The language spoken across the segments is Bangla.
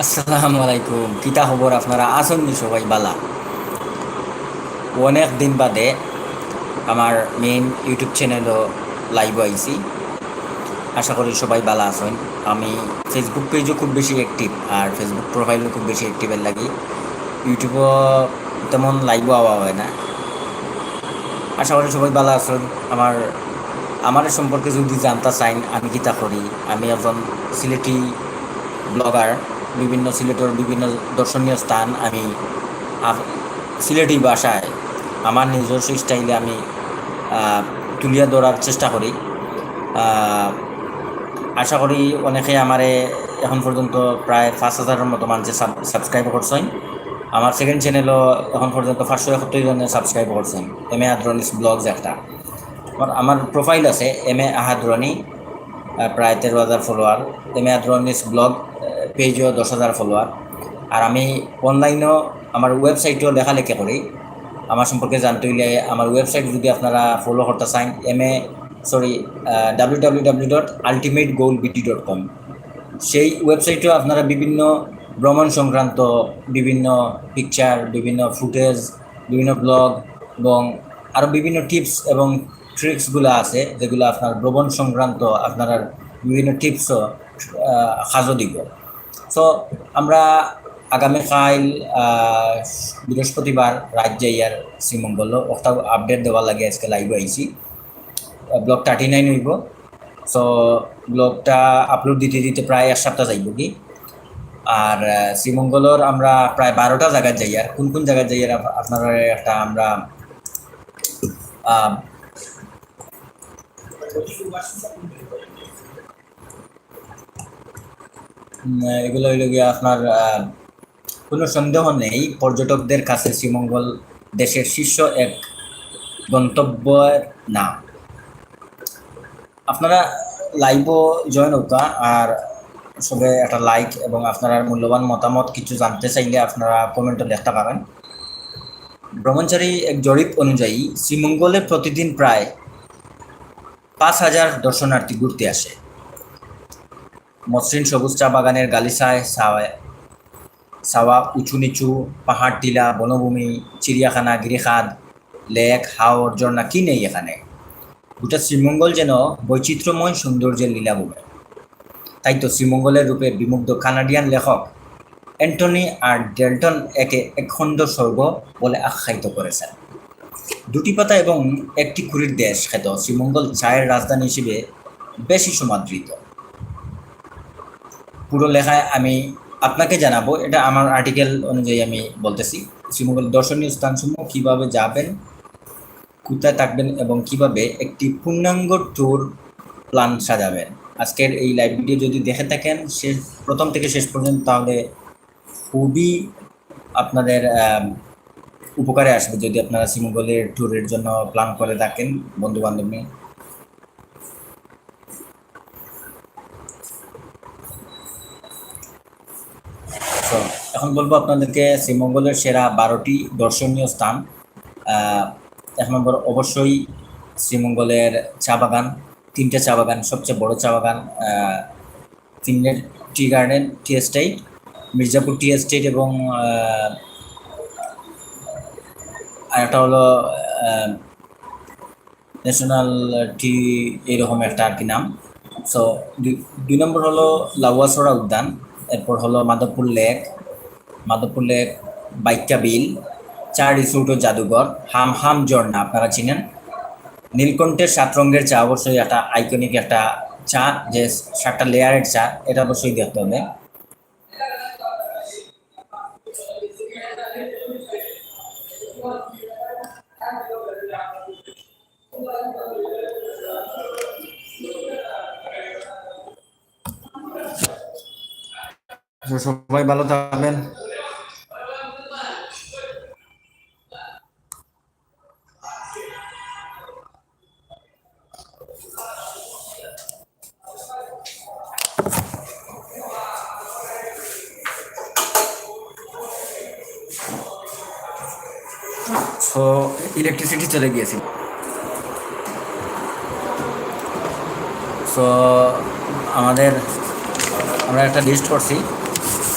আসসালামু আলাইকুম। কিতা খবর আপনারা? আছেন নি সবাই বালা? অনেক দিন বাদে আমার মেইন ইউটিউব চ্যানেলও লাইভ আইছি। আশা করি সবাই ভালো আছেন। আমি ফেসবুক পেজও খুব বেশি অ্যাক্টিভ আর ফেসবুক প্রোফাইলও খুব বেশি অ্যাক্টিভের লাগি। ইউটিউবও তেমন লাইভও আওয়া হয় না। আশা করি সবাই ভালো আছেন। আমার আমার সম্পর্কে যদি জানতে চাইন আমি কিতা করি? আমি একজন সিলেটি ব্লগার বিভিন্ন সিলেটের বিভিন্ন দর্শনীয় স্থান আমি সিলেটি ভাষায় আমার নিজস্ব স্টাইলে আমি তুলিয়া ধরার চেষ্টা করি। আশা করি অনেকে আমারে এখন পর্যন্ত প্রায় পাঁচ হাজারের মতো মানুষে সাবস্ক্রাইব করছেন। আমার সেকেন্ড চ্যানেলও এখন পর্যন্ত পাঁচশো একাত্তর জনের সাবস্ক্রাইব করছেন এম এ আদ্রনিস ব্লগস একটা। আমার প্রোফাইল আছে এম এ আহাদ্রনি প্রায় তেরো হাজার ফলোয়ার এম এ আদ্রনিস ব্লগ পেজও দশ হাজার ফলোয়ার আর আমি অনলাইনেও আমার ওয়েবসাইটেও লেখালেখি করি। আমার সম্পর্কে জানতে হইলে আমার ওয়েবসাইট যদি আপনারা ফলো করতে চান M A sorry W W W dot ultimate goal BT dot com সেই ওয়েবসাইটেও আপনারা বিভিন্ন ভ্রমণ সংক্রান্ত বিভিন্ন পিকচার বিভিন্ন ফুটেজ বিভিন্ন ব্লগ এবং আরও বিভিন্ন টিপস এবং ট্রিক্সগুলো আছে, যেগুলো আপনার ভ্রমণ সংক্রান্ত আপনার বিভিন্ন টিপসও সাজো দিব। সো আমরা আগামীকাল বৃহস্পতিবার রাত যাইয়ার শ্রীমঙ্গল একটা আপডেট দেওয়ার লাগে আজকে লাইভ আইছি। ব্লগ থার্টি নাইন হইব। সো ব্লগটা আপলোড দিতে দিতে প্রায় এক সপ্তাহ যাইব কি? আর শ্রীমঙ্গলর আমরা প্রায় বারোটা জায়গায় যাই আর কোন কোন জায়গায় যাই আর আপ- আপনারা একটা আমরা এগুলো হইল গিয়ে আপনার কোনো সন্দেহ নেই। পর্যটকদের কাছে শ্রীমঙ্গল দেশের শীর্ষ এক গন্তব্যের নাম আপনারা লাইভও জয়েন হতা, আর সবে একটা লাইক এবং আপনারা মূল্যবান মতামত কিছু জানতে চাইলে আপনারা কমেন্টে লিখতে পারেন। ভ্রমণচারী এক জরিপ অনুযায়ী, শ্রীমঙ্গলে প্রতিদিন প্রায় পাঁচ হাজার দর্শনার্থী ঘুরতে আসে। মসৃণ সবুজ চা বাগানের ছাওয়ায় ছাওয়া উঁচু নিচু, পাহাড় টিলা, বনভূমি, চিড়িয়াখানা গিরিখাদ লেক হাওর ঝর্ণা, কি নেই এখানে? গোটা শ্রীমঙ্গল যেন বৈচিত্র্যময় সৌন্দর্যের লীলাভূমি। তাই তো শ্রীমঙ্গলের রূপে বিমুগ্ধ কানাডিয়ান লেখক অ্যান্টনি আর ডেল্টন একে একখণ্ড স্বর্গ বলে আখ্যায়িত করেছেন। দুটি পাতা এবং একটি কুড়ির দেশ খ্যাত শ্রীমঙ্গল চায়ের রাজধানী হিসেবে বেশি সমাদৃত। পুরো লেখায় আমি আপনাকে জানাব, এটা আমার আর্টিকেল অনুযায়ী আমি বলতেছি। শ্রীমঙ্গল দর্শনীয় স্থানসমূহ কীভাবে যাবেন, কোথায় থাকবেন এবং কীভাবে একটি পূর্ণাঙ্গ ট্যুর প্ল্যান সাজাবেন। আজকের এই লাইভ ভিডিও যদি দেখে থাকেন, শেষ, প্রথম থেকে শেষ পর্যন্ত, তাহলে খুবই আপনাদের উপকারে আসবে। যদি আপনারা শ্রীমঙ্গলের ট্যুরের জন্য প্ল্যান করে থাকেন বন্ধু বান্ধব নিয়ে। তো এখন বলব আপনাদেরকে শ্রীমঙ্গলের সেরা বারোটি দর্শনীয় স্থান। এক নম্বর অবশ্যই শ্রীমঙ্গলের চা বাগান তিনটে চা বাগান সবচেয়ে বড় চা বাগান আহ, tea garden tea estate Mirzapur tea estate এবং আরেকটা হলো ন্যাশনাল টি এরকম একটা আর কি নাম। সো দুই নম্বর হলো লাউয়াছড়া উদ্যান। এরপর হলো মাধবপুর লেক মাধবপুর লেক বাইকা বিল, চার রিসোর্ট ও জাদুঘর, হাম হাম ঝর্ণা, আপনারা চিনেন। নীলকণ্ঠের সাত রঙের চা অবশ্যই একটা আইকনিক একটা চা, যে সাতটা লেয়ারের চা, এটা অবশ্যই দেখতে হবে। সবাই ভালো থাকবেন। সো ইলেকট্রিসিটি চলে গিয়েছিল। সো আমাদের আমরা একটা লিস্ট করছি।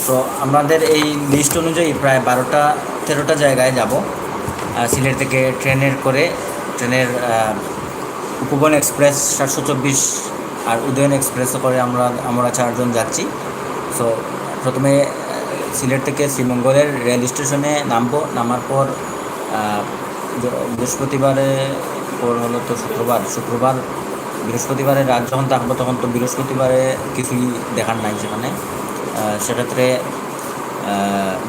তো আমাদের এই লিস্ট অনুযায়ী প্রায় বারোটা, তেরোটা জায়গায় যাব। সিলেট থেকে ট্রেনের করে, ট্রেনের উপবন এক্সপ্রেস সাতশো চব্বিশ আর উদয়ন এক্সপ্রেসে করে আমরা আমরা চারজন যাচ্ছি। সো প্রথমে সিলেট থেকে শ্রীমঙ্গলের রেল স্টেশনে নামবো। নামার পর বৃহস্পতিবারে, পর হলো তো শুক্রবার। শুক্রবার বৃহস্পতিবারে রাত যখন থাকব তখন তো বৃহস্পতিবারে কিছুই দেখার নাই সেখানে। সেক্ষেত্রে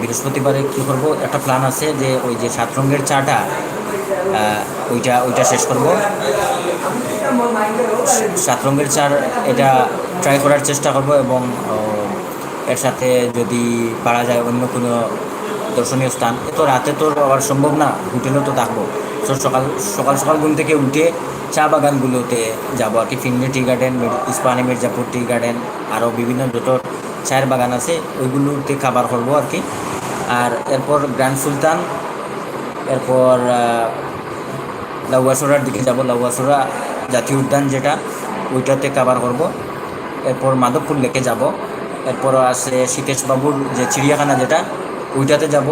বৃহস্পতিবারে কী করব? একটা প্ল্যান আছে যে ওই যে সাত রঙের চাটা ওইটা ওইটা শেষ করব। সাত রঙের চার এটা ট্রাই করার চেষ্টা করব এবং এর সাথে যদি পারা যায় অন্য কোনো দর্শনীয় স্থান। এ তো রাতে তো আবার সম্ভব না, হোটেলেও তো থাকব। সকাল সকাল সকাল ঘুম থেকে উঠে চা বাগানগুলোতে যাব আর কি ফিন্ডে tea garden Ispahani Mirzapur tea garden আরও বিভিন্ন যত চায়ের বাগান আছে, ওইগুলোতে খাবার করব আর কি। আর এরপর গ্র্যান্ড সুলতান, এরপর লাউয়াসোরার দিকে যাব লাউয়াসোরা জাতীয় উদ্যান যেটা, ওইটাতে কাভার করব। এরপর মাধবপুর লেকে যাব, এরপর আছে সীতেশ বাবুর যে চিড়িয়াখানা যেটা, ওইটাতে যাব,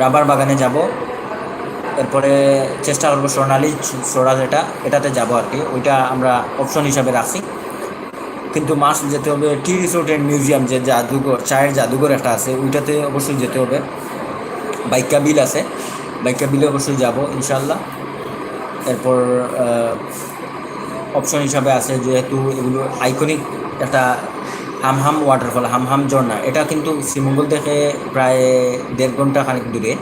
রাবার বাগানে যাব এরপরে চেষ্টা করব সোনালি সোরা যেটা এটাতে যাব আর কি। ওইটা আমরা অপশন হিসাবে রাখছি। কিন্তু মাস যেতে হবে টি রিসোর্ট অ্যান্ড মিউজিয়াম, যে জাদুঘর, চায়ের জাদুঘর একটা আছে, ওইটাতে অবশ্যই যেতে হবে। বাইকা বিল আছে বাইকা বিলে অবশ্যই যাব ইনশাল্লাহ এরপর অপশন হিসাবে আছে যেহেতু এগুলো আইকনিক একটা হামহাম ওয়াটারফল হামহাম ঝর্ণা। এটা কিন্তু শ্রীমঙ্গল থেকে প্রায় দেড় ঘণ্টা খানিক দূরে।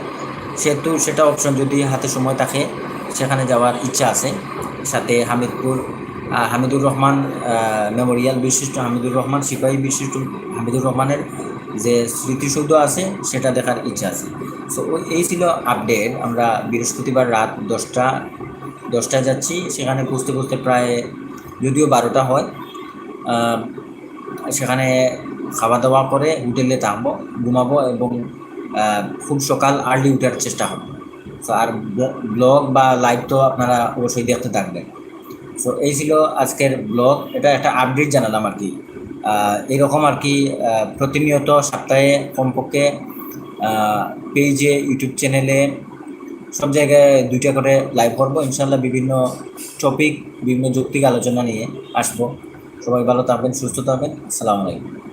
সেহেতু সেটা অপশন যদি হাতে সময় থাকে, সেখানে যাওয়ার ইচ্ছা আছে। সাথে হামিদপুর হামিদুর রহমান মেমোরিয়াল বিশিষ্ট হামিদুর রহমান, সিপাহী বিশিষ্ট হামিদুর রহমানের যে স্মৃতিসৌধ আছে, সেটা দেখার ইচ্ছা আছে। সো ওই, এই ছিল আপডেট আমরা বৃহস্পতিবার রাত দশটা, দশটায় যাচ্ছি। সেখানে বুঝতে বুঝতে প্রায় যদিও বারোটা হয় সেখানে খাওয়া দাওয়া করে হোটেলে থাকব, ঘুমাবো এবং খুব সকাল আর্লি উঠার চেষ্টা করব সো আর ব্লগ বা লাইভ তো আপনারা অবশ্যই দেখতে থাকবেন। সো এই ছিল আজকের ব্লগ এটা একটা আপডেট জানালাম আর কি। এরকম আর কি প্রতিনিয়ত সপ্তাহে কমপক্ষে পেজে ইউটিউব চ্যানেলে সব জায়গায় দুইটা করে লাইভ করব। ইনশাল্লাহ বিভিন্ন টপিক বিভিন্ন যৌক্তিক আলোচনা নিয়ে আসব। সবাই ভালো থাকবেন, সুস্থ থাকবেন। আসসালামু আলাইকুম।